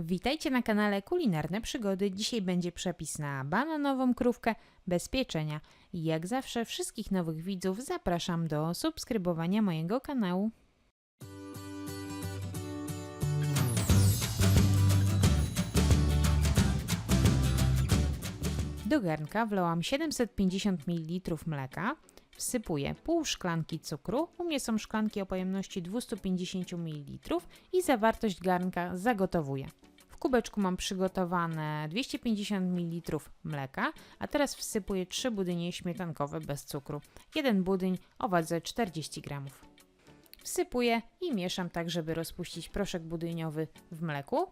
Witajcie na kanale Kulinarne Przygody. Dzisiaj będzie przepis na bananową krówkę bez pieczenia. Jak zawsze wszystkich nowych widzów zapraszam do subskrybowania mojego kanału. Do garnka wlałam 750 ml mleka, wsypuję pół szklanki cukru, u mnie są szklanki o pojemności 250 ml i zawartość garnka zagotowuję. W kubeczku mam przygotowane 250 ml mleka, a teraz wsypuję 3 budynie śmietankowe bez cukru. Jeden budyń o wadze 40 g. Wsypuję i mieszam tak, żeby rozpuścić proszek budyniowy w mleku.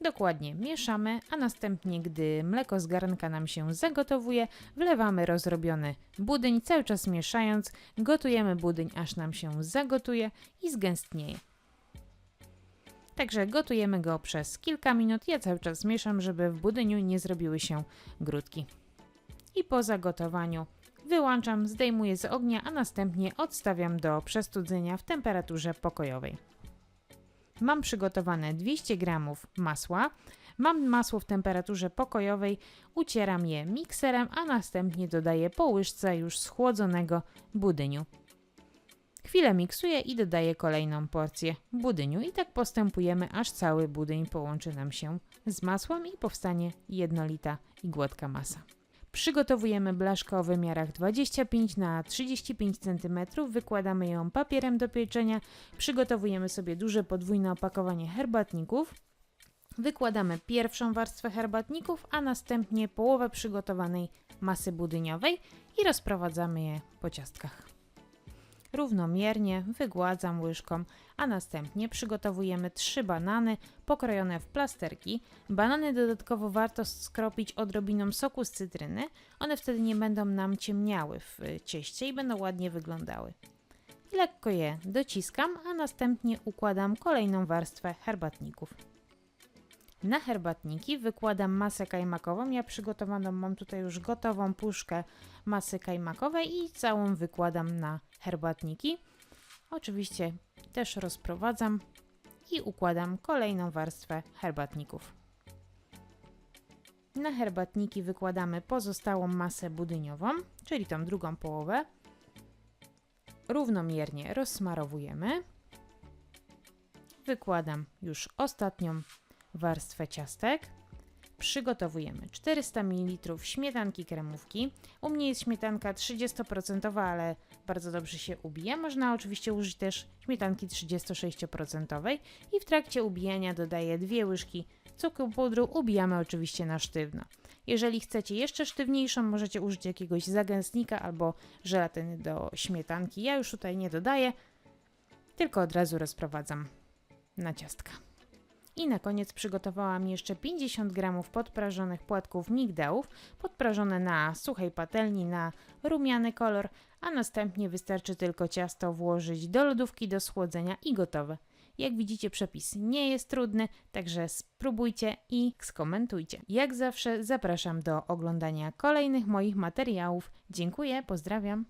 Dokładnie mieszamy, a następnie, gdy mleko z garnka nam się zagotowuje, wlewamy rozrobiony budyń, cały czas mieszając, gotujemy budyń, aż nam się zagotuje i zgęstnieje. Także gotujemy go przez kilka minut. Ja cały czas mieszam, żeby w budyniu nie zrobiły się grudki. I po zagotowaniu wyłączam, zdejmuję z ognia, a następnie odstawiam do przestudzenia w temperaturze pokojowej. Mam przygotowane 200 g masła. Mam masło w temperaturze pokojowej, ucieram je mikserem, a następnie dodaję po łyżce już schłodzonego budyniu. Chwilę miksuję i dodaję kolejną porcję budyniu i tak postępujemy, aż cały budyń połączy nam się z masłem i powstanie jednolita i gładka masa. Przygotowujemy blaszkę o wymiarach 25 na 35 cm, wykładamy ją papierem do pieczenia, przygotowujemy sobie duże podwójne opakowanie herbatników, wykładamy pierwszą warstwę herbatników, a następnie połowę przygotowanej masy budyniowej i rozprowadzamy je po ciastkach. Równomiernie wygładzam łyżką, a następnie przygotowujemy trzy banany pokrojone w plasterki. Banany dodatkowo warto skropić odrobiną soku z cytryny. One wtedy nie będą nam ciemniały w cieście i będą ładnie wyglądały. Lekko je dociskam, a następnie układam kolejną warstwę herbatników. Na herbatniki wykładam masę kajmakową. Ja przygotowaną mam tutaj już gotową puszkę masy kajmakowej i całą wykładam na herbatniki. Oczywiście też rozprowadzam i układam kolejną warstwę herbatników. Na herbatniki wykładamy pozostałą masę budyniową, czyli tą drugą połowę. Równomiernie rozsmarowujemy. Wykładam już ostatnią warstwę ciastek. Przygotowujemy 400 ml śmietanki kremówki. U mnie jest śmietanka 30%, ale bardzo dobrze się ubija. Można oczywiście użyć też śmietanki 36% i w trakcie ubijania dodaję dwie łyżki cukru pudru. Ubijamy oczywiście na sztywno. Jeżeli chcecie jeszcze sztywniejszą, możecie użyć jakiegoś zagęstnika albo żelatyny do śmietanki. Ja już tutaj nie dodaję, tylko od razu rozprowadzam na ciastka. I na koniec przygotowałam jeszcze 50 g podprażonych płatków migdałów, podprażone na suchej patelni na rumiany kolor, a następnie wystarczy tylko ciasto włożyć do lodówki do schłodzenia i gotowe. Jak widzicie, przepis nie jest trudny, także spróbujcie i skomentujcie. Jak zawsze zapraszam do oglądania kolejnych moich materiałów. Dziękuję, pozdrawiam.